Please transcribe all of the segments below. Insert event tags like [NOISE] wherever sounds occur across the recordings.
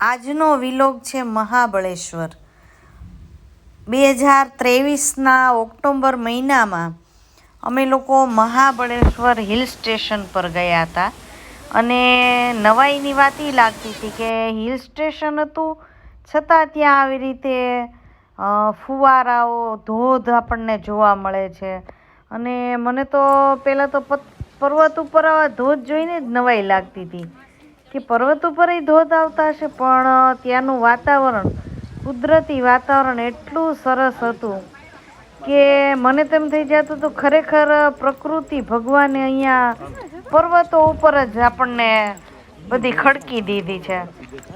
આજનો વિલોગ છે મહાબળેશ્વર. બે હજાર ત્રેવીસના ઓક્ટોબર મહિનામાં અમે લોકો મહાબળેશ્વર હિલ સ્ટેશન પર ગયા હતા. અને નવાઈની વાત એ લાગતી હતી કે હિલ સ્ટેશન હતું, છતાં ત્યાં આવી રીતે ફુવારાઓ, ધોધ આપણને જોવા મળે છે. અને મને તો પહેલાં તો પર્વત ઉપર આવા ધોધ જોઈને જ નવાઈ લાગતી હતી. કે પર્વત ઉપર ધોધ આવતા હશે, પણ ત્યાંનું વાતાવરણ, કુદરતી વાતાવરણ એટલું સરસ હતું કે મને તેમ થઈ જતું હતું, ખરેખર પ્રકૃતિ ભગવાને અહીંયા પર્વતો ઉપર જ આપણને બધી ખડકી દીધી છે.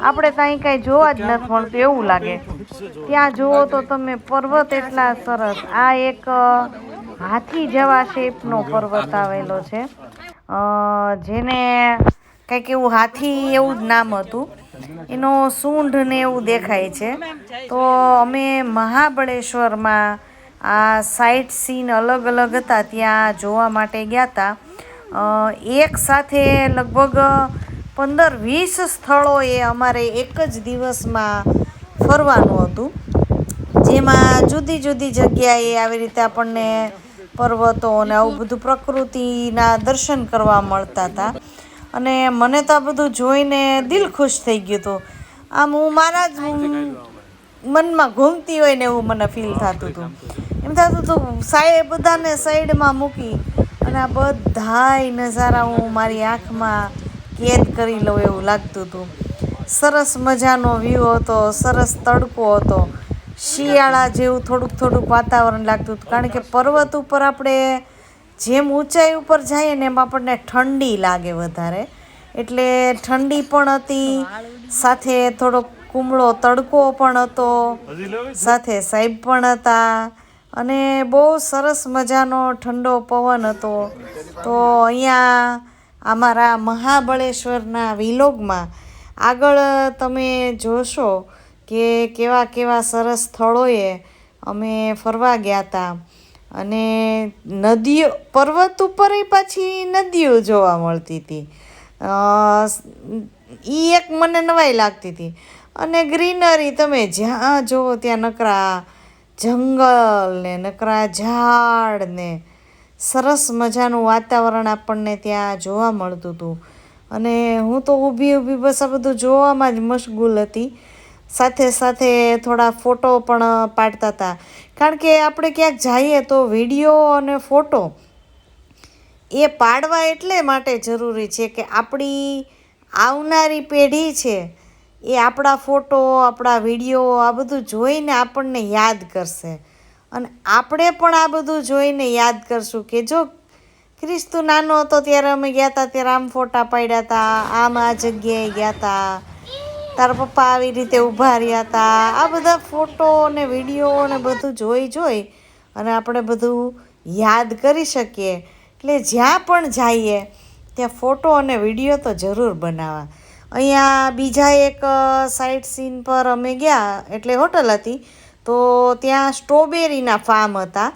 આપણે ત્યાં કાંઈ જોવા જ નથી મળતું, એવું લાગે. ત્યાં જુઓ તો તમે, પર્વત એટલા સરસ. આ એક હાથી જેવા શેપનો પર્વત આવેલો છે. જેને કંઈક એવું હાથી એવું જ નામ હતું. એનો સૂંઢ ને એવું દેખાય છે. તો અમે મહાબળેશ્વરમાં આ સાઇટ સીન અલગ અલગ હતા. ત્યાં જોવા માટે ગયા હતા એક સાથે લગભગ પંદર વીસ સ્થળોએ અમારે એક જ દિવસમાં ફરવાનું હતું. જેમાં જુદી જુદી જગ્યાએ આવી રીતે આપણને પર્વતો અને આવું બધું પ્રકૃતિના દર્શન કરવા મળતા હતા અને મને તો આ બધું જોઈને દિલ ખુશ થઈ ગયું હતું. આમ હું મારા જ મનમાં ઘૂમતી હોય ને એવું મને ફીલ થતું હતું. એમ થતું હતું સાઈડ બધાને સાઈડમાં મૂકી અને આ બધાય નજારા હું મારી આંખમાં કેદ કરી લઉં એવું લાગતું હતું. સરસ મજાનો વ્યૂ હતો સરસ તડકો હતો. શિયાળા જેવું થોડુંક થોડુંક વાતાવરણ લાગતું હતું. કારણ કે પર્વત ઉપર આપણે જેમ ઊંચાઈ ઉપર જઈએ ને એમ આપણને ઠંડી લાગે વધારે. એટલે ઠંડી પણ હતી, સાથે થોડોક કુમળો તડકો પણ હતો, સાથે સાહેબ પણ હતા અને બહુ સરસ મજાનો ઠંડો પવન હતો. તો અહીંયા અમારા મહાબળેશ્વરના વિલોગમાં આગળ તમે જોશો કે કેવા કેવા સરસ સ્થળોએ અમે ફરવા ગયા હતા. અને નદીઓ, પર્વત ઉપર પાછી નદીઓ જોવા મળતી હતી એ એક મને નવાઈ લાગતી હતી અને ગ્રીનરી તમે જ્યાં જુઓ ત્યાં નકરા જંગલ ને નકરા ઝાડ ને સરસ મજાનું વાતાવરણ આપણને ત્યાં જોવા મળતું હતું અને હું તો ઊભી ઊભી બસ આ બધું જોવામાં જ મશગુલ હતી. સાથે સાથે થોડા ફોટો પણ પાડતા હતા. કારણ કે આપણે ક્યાંક જઈએ તો વીડિયો અને ફોટો એ પાડવા એટલે માટે જરૂરી છે કે આપણી આવનારી પેઢી છે એ આપણા ફોટો, આપણા વીડિયો, આ બધું જોઈને આપણને યાદ કરશે. અને આપણે પણ આ બધું જોઈને યાદ કરશું કે જો ક્રિસ્તુ નાનો હતો ત્યારે અમે ગયા હતા ત્યારે આમ ફોટા પાડ્યા હતા આમ આ જગ્યાએ ગયા હતા તારા પપ્પા આવી રીતે ઊભા રહ્યા હતા આ બધા ફોટો ને વીડિયો ને બધું જોઈ જોઈ અને આપણે બધું યાદ કરી શકીએ. એટલે જ્યાં પણ જઈએ, ત્યાં ફોટો અને વીડિયો તો જરૂર બનાવવા. અહીંયા બીજા એક સાઇટ સીન પર અમે ગયા, એટલે હોટલ હતી. તો ત્યાં સ્ટ્રોબેરીના ફાર્મ હતા.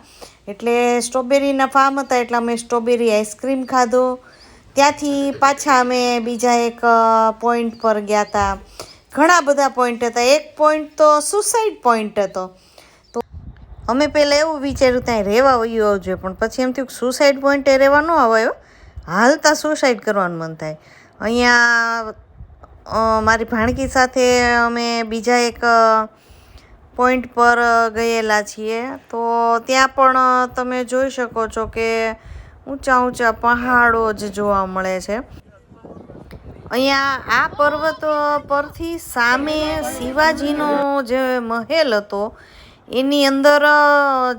એટલે સ્ટ્રોબેરીના ફાર્મ હતા, એટલે અમે સ્ટ્રોબેરી આઈસ્ક્રીમ ખાધો. ત્યાંથી પાછા અમે બીજા એક પોઈન્ટ પર ગયા હતા ઘણા બધા પોઈન્ટ હતા. એક પોઈન્ટ તો સુસાઇડ પોઈન્ટ હતો. તો અમે પહેલાં એવું વિચાર્યું, ત્યાં રહેવા વયું આવજો. પણ પછી એમ થયું કે સુસાઇડ પોઈન્ટે રહેવા ન આવ્યો હાલતા સુસાઇડ કરવાનું મન થાય. અહીંયા મારી ભાણકી સાથે અમે બીજા એક પોઈન્ટ પર ગયેલા છીએ. તો ત્યાં પણ તમે જોઈ શકો છો કે ઊંચા ઊંચા પહાડો જ જોવા મળે છે. અહીંયા આ પર્વત પરથી સામે શિવાજીનો જે મહેલ હતો, એની અંદર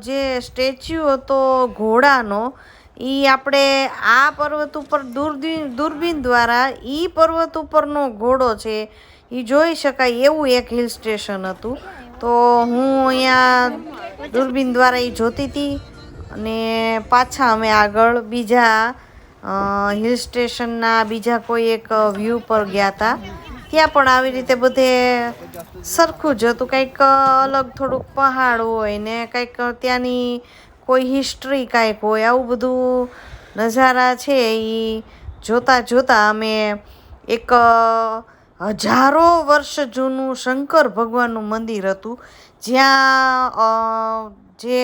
જે સ્ટેચ્યુ હતો ઘોડાનો એ આપણે આ પર્વત ઉપર દૂરબીન દૂરબીન દ્વારા એ પર્વત ઉપરનો ઘોડો છે એ જોઈ શકાય એવું એક હિલ સ્ટેશન હતું. તો હું અહીંયા દૂરબીન દ્વારા એ જોતી હતી અને પાછા અમે આગળ બીજા હિલ સ્ટેશનના બીજા કોઈ એક વ્યૂ પર ગયા હતા ત્યાં પણ આવી રીતે બધે સરખું જ હતું. કંઈક અલગ થોડુંક પહાડ હોય ને કંઈક ત્યાંની કોઈ હિસ્ટ્રી કાંઈક હોય, આવું બધું નજારા છે એ જોતાં જોતાં અમે એક હજારો વર્ષ જૂનું શંકર ભગવાનનું મંદિર હતું. જ્યાં જે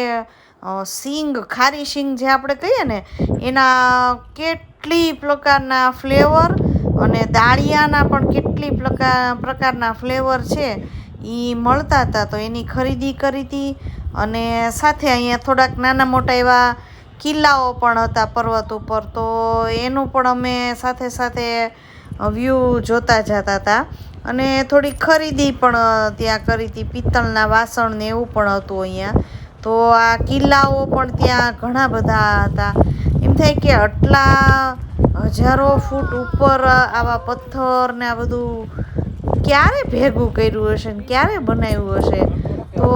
સિંગ, ખારી સિંગ જે આપણે કહીએ ને, એના કેટલી પ્રકારના ફ્લેવર અને દાળિયાના પણ કેટલી પ્રકાર પ્રકારના ફ્લેવર છે એ મળતા હતા. તો એની ખરીદી કરી હતી અને સાથે અહીંયા થોડાક નાના મોટા એવા કિલ્લાઓ પણ હતા પર્વત ઉપર. તો એનું પણ અમે સાથે સાથે વ્યૂ જોતા જતા હતા. અને થોડી ખરીદી પણ ત્યાં કરી હતી. પિત્તળના વાસણ ને એવું પણ હતું અહીંયા. તો આ કિલ્લાઓ પણ ત્યાં ઘણા બધા હતા. એમ થાય કે આટલા હજારો ફૂટ ઉપર આવા પથ્થર ને આ બધું ક્યારે ભેગું કર્યું હશે ને ક્યારે બનાવ્યું હશે? તો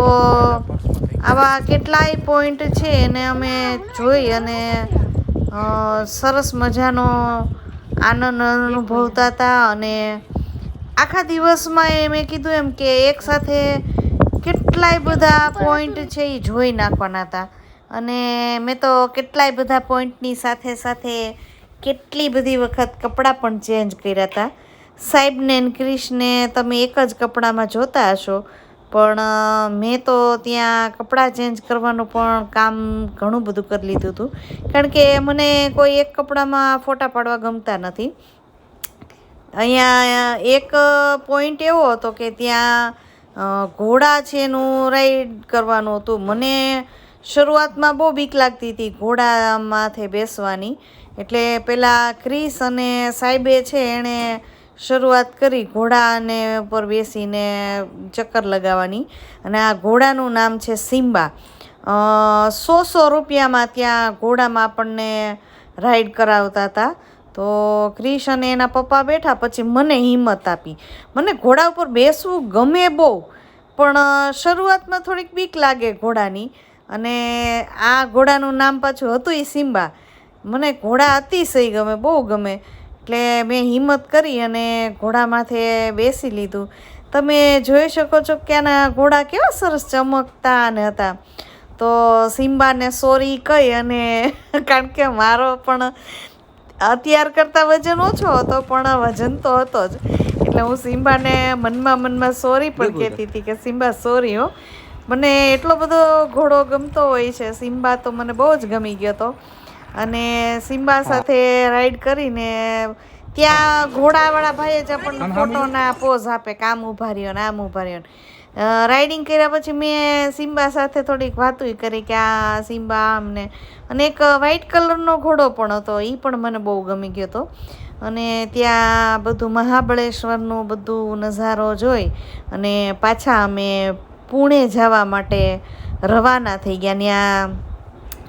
આવા કેટલાય પોઈન્ટ છે એને અમે જોઈ અને સરસ મજાનો આનંદ અનુભવતા હતા અને આખા દિવસમાં એ મેં કીધું એમ કે એકસાથે કેટલાય બધા પોઈન્ટ છે એ જોઈ નાખવાના હતા. અને મેં તો કેટલાય બધા પોઈન્ટની સાથે સાથે કેટલી બધી વખત કપડાં પણ ચેન્જ કર્યા હતા. સાહેબને ને ક્રિશને તમે એક જ કપડામાં જોતા હશો. પણ મેં તો ત્યાં કપડાં ચેન્જ કરવાનું પણ કામ ઘણું બધું કરી લીધું હતું. કારણ કે મને કોઈ એક કપડામાં ફોટા પાડવા ગમતા નથી. અહીંયા એક પોઈન્ટ એવો હતો કે ત્યાં ઘોડા છે એનું રાઈડ કરવાનું હતું. મને શરૂઆતમાં બહુ બીક લાગતી હતી ઘોડા માથે બેસવાની. એટલે પેલા ક્રિસ અને સાહેબે છે એણે શરૂઆત કરી ઘોડાને ઉપર બેસીને ચક્કર લગાવવાની. અને આ ઘોડાનું નામ છે સિમ્બા. સો સો રૂપિયામાં ત્યાં ઘોડામાં આપણને રાઈડ કરાવતા હતા. તો ક્રિશ અને એના પપ્પા બેઠા પછી મને હિંમત આપી. મને ઘોડા ઉપર બેસવું ગમે બહુ, પણ શરૂઆતમાં થોડીક બીક લાગે ઘોડાની. અને આ ઘોડાનું નામ પાછું હતું એ સિમ્બા. મને ઘોડા અતિશય ગમે, બહુ ગમે. એટલે મેં હિંમત કરી અને ઘોડા માથે બેસી લીધું. તમે જોઈ શકો છો કે આના ઘોડા કેવા સરસ ચમકતા અને હતા. તો સિમ્બાને સોરી કહી અને [LAUGHS] કારણ કે મારો પણ અત્યાર કરતાં વજન ઓછો હતો પણ વજન તો હતો જ. એટલે હું સિમ્બાને મનમાં મનમાં સોરી પણ કહેતી હતી કે સિમ્બા સોરી હો. મને એટલો બધો ઘોડો ગમતો હોય છે. સિમ્બા તો મને બહુ જ ગમી ગયો હતો. અને સિમ્બા સાથે રાઈડ કરીને ત્યાં ઘોડાવાળા ભાઈએ જ આપણને ફોટોના પોઝ આપે કે આમ ઊભા રહ્યો ને આમ ઊભા રહ્યો ને. રાઇડિંગ કર્યા પછી મેં સિમ્બા સાથે થોડીક વાતુંય કરી કે આ સિમ્બા આમને. અને એક વ્હાઈટ કલરનો ઘોડો પણ હતો એ પણ મને બહુ ગમી ગયો હતો. અને ત્યાં બધું મહાબળેશ્વરનું બધું નજારો જોઈ અને પાછા અમે પુણે જવા માટે રવાના થઈ ગયા. ત્યાં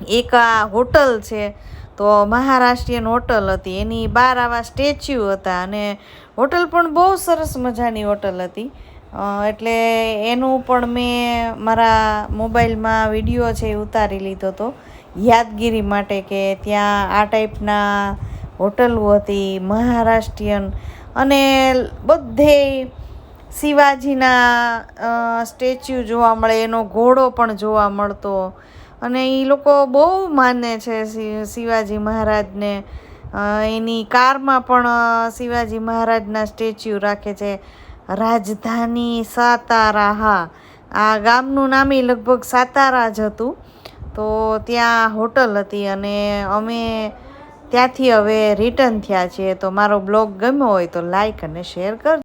એક આ હોટલ છે, તો મહારાષ્ટ્રીયન હોટલ હતી. એની બહાર આવા સ્ટેચ્યુ હતા અને હોટલ પણ બહુ સરસ મજાની હોટલ હતી. એટલે એનું પણ મેં મારા મોબાઈલમાં વીડિયો છે એ ઉતારી લીધો હતો યાદગીરી માટે કે ત્યાં આ ટાઈપના હોટલો હતી, મહારાષ્ટ્રીયન અને બધે શિવાજીના સ્ટેચ્યુ જોવા મળે, એનો ઘોડો પણ જોવા મળતો. અને એ લોકો બહુ માને છે શિવાજી મહારાજને. એની કારમાં પણ શિવાજી મહારાજના સ્ટેચ્યુ રાખે છે. રાજધાની સાતારા, હા. આ ગામનું નામે લગભગ સાતારા જ હતું. તો ત્યાં હોટલ હતી અને અમે ત્યાંથી હવે રિટર્ન થયા છીએ. તો મારો બ્લોગ ગમ્યો હોય તો લાઈક અને શેર કરજો.